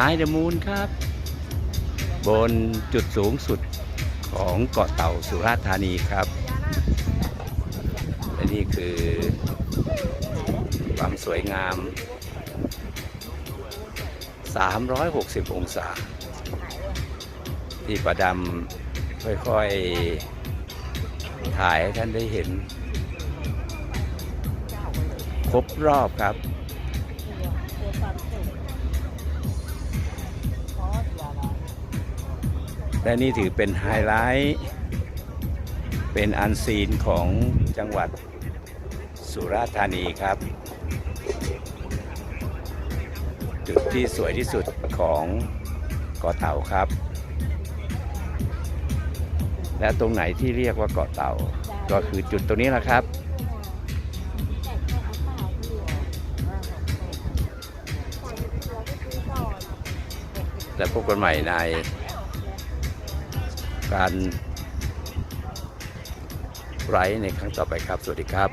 ไฮเดมูนครับ บนจุดสูงสุดของเกาะเต่าสุราษฎร์ธานีครับ และนี่คือความสวยงาม 360 องศา ที่ประดำค่อยๆ ถ่ายให้ท่านได้เห็น ครบรอบครับ และนี่ถือเป็นไฮไลท์เป็นอันซีนของจังหวัดสุราษฎร์ธานีครับ จุดที่สวยที่สุดของเกาะเต่าครับ และตรงไหนที่เรียกว่าเกาะเต่าก็คือจุดตรงนี้แหละครับและพบกันใหม่ใน การไลฟ์ในครั้งต่อไปครับ สวัสดีครับ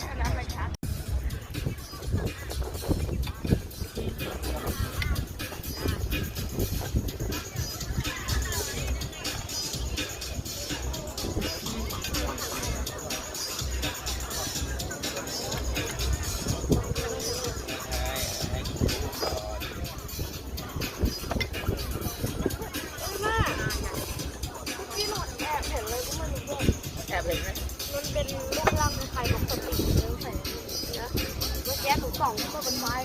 กล่องก็เป็นไม้